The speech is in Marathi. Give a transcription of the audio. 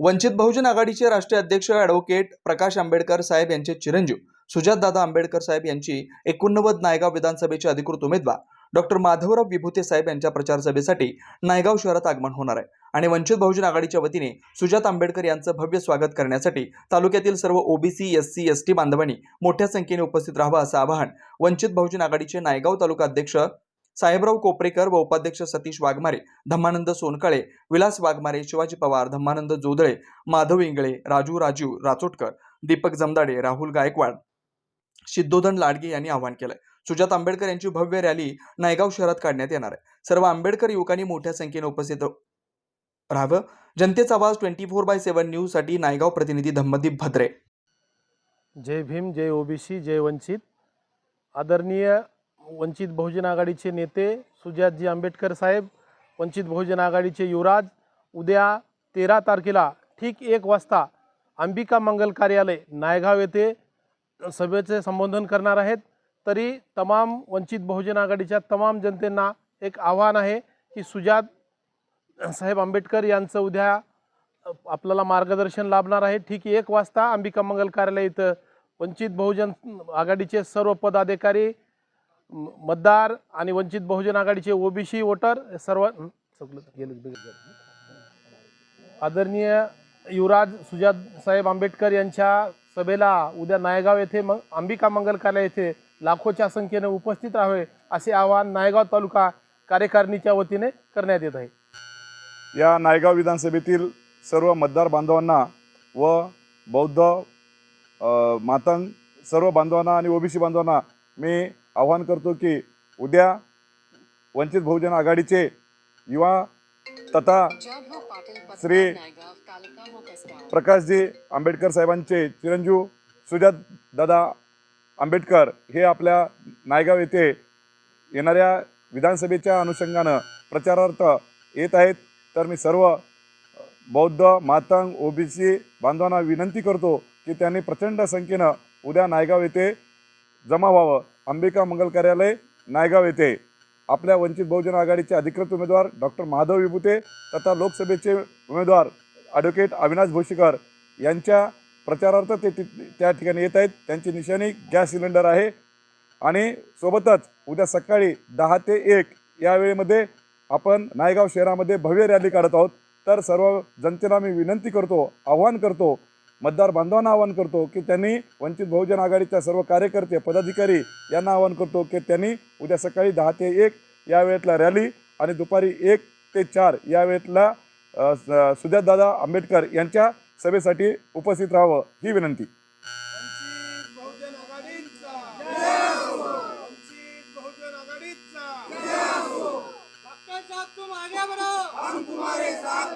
वंचित बहुजन आघाडीचे राष्ट्रीय अध्यक्ष ॲडव्होकेट प्रकाश आंबेडकर साहेब यांचे चिरंजीव सुजातदादा आंबेडकर साहेब यांची एकोणनव्वद नायगाव विधानसभेचे अधिकृत उमेदवार डॉक्टर माधवराव विभूते साहेब यांच्या प्रचार सभेसाठी नायगाव शहरात आगमन होणार आहे. आणि वंचित बहुजन आघाडीच्या वतीने सुजात आंबेडकर यांचं भव्य स्वागत करण्यासाठी तालुक्यातील सर्व OBC S C S T बांधवांनी मोठ्या संख्येने उपस्थित राहावं असं आवाहन वंचित बहुजन आघाडीचे नायगाव तालुका अध्यक्ष साहेबराव कोपरेकर व उपाध्यक्ष सतीश वाघमारे धम्मानंद सोनकाळे विलास वाघमारे शिवाजी पवार धम्मानंद जोदळे माधव इंगळे राजू राजीव राचोटकर दीपक जमदाडे राहुल गायकवाड सिद्धोधन लाडगे यांनी आवाहन केलंय. सुजात आंबेडकर यांची भव्य रॅली नायगाव शहरात काढण्यात येणार आहे. सर्व आंबेडकर युवकांनी मोठ्या संख्येने उपस्थित राहावं. जनतेचा आवाज ट्वेंटी फोर बाय सेव्हन न्यूजसाठी नायगाव प्रतिनिधी धम्मदीप भद्रे. जय भीम जय ओबीसी जय वंचित. आदरणीय वंचित बहुजन आघाडीचे नेते सुजातजी आंबेडकर साहेब वंचित बहुजन आघाडीचे युवराज उद्या तेरा तारखेला ठीक एक वाजता अंबिका मंगल कार्यालय नायगाव येथे सभेचे संबोधन करणार आहेत. तरी तमाम वंचित बहुजन आघाडीच्या तमाम जनतेंना एक आव्हान आहे की सुजात साहेब आंबेडकर यांचं उद्या आपल्याला मार्गदर्शन लाभणार आहे. ठीक एक वाजता अंबिका मंगल कार्यालय इथं वंचित बहुजन आघाडीचे सर्व पदाधिकारी मतदार आणि वंचित बहुजन आघाडीचे ओबीसी वोटर सर्व आदरणीय युवराज सुजात साहेब आंबेडकर यांच्या सभेला उद्या नायगाव येथे मग अंबिका मंगल कार्यालय येथे लाखोच्या संख्येने उपस्थित राहावे असे आवाहन नायगाव तालुका कार्यकारिणीच्या वतीने करण्यात येत आहे. या नायगाव विधानसभेतील सर्व मतदार बांधवांना व बौद्ध मातंग सर्व बांधवांना आणि ओबीसी बांधवांना मी आवाहन करतो की उद्या वंचित बहुजन आघाडीचे युवा तथा श्री प्रकाशजी आंबेडकर साहेबांचे चिरंजीव सुजात दादा आंबेडकर हे आपल्या नायगाव येथे येणाऱ्या विधानसभेच्या अनुषंगानं प्रचारार्थ येत आहेत. तर मी सर्व बौद्ध मातंग ओबीसी बांधवांना विनंती करतो की त्यांनी प्रचंड संख्येनं उद्या नायगाव येथे जमा व्हावं. अंबिका मंगल कार्यालय नायगाव येथे. आपल्या वंचित बहुजन आघाडीचे अधिकृत उमेदवार डॉक्टर माधव विभूते तथा लोकसभेचे उमेदवार ॲडव्होकेट अविनाश भोशीकर यांच्या प्रचारार्थ ते ति- त्या ठिकाणी येत आहेत. त्यांची निशाणी गॅस सिलेंडर आहे. आणि सोबतच उद्या सकाळी दहा ते एक या वेळेमध्ये आपण नायगाव शहरामध्ये भव्य रॅली काढत आहोत. तर सर्व जनतेला मी विनंती करतो आव्हान करतो मतदार बांधवांना आवाहन करतो की त्यांनी वंचित बहुजन आघाडीच्या सर्व कार्यकर्ते पदाधिकारी यांना आवाहन करतो की त्यांनी उद्या सकाळी दहा ते एक या वेळेतला रॅली आणि दुपारी एक ते चार या वेळेतला सुजातदादा आंबेडकर यांच्या सभेसाठी उपस्थित राहावं ही विनंती. वंचित बहुजन आघाडीचा. वंचित बहुजन आघाडीचा. सबका साथ तुम आगे बढ़ो हम तुम्हारे साथ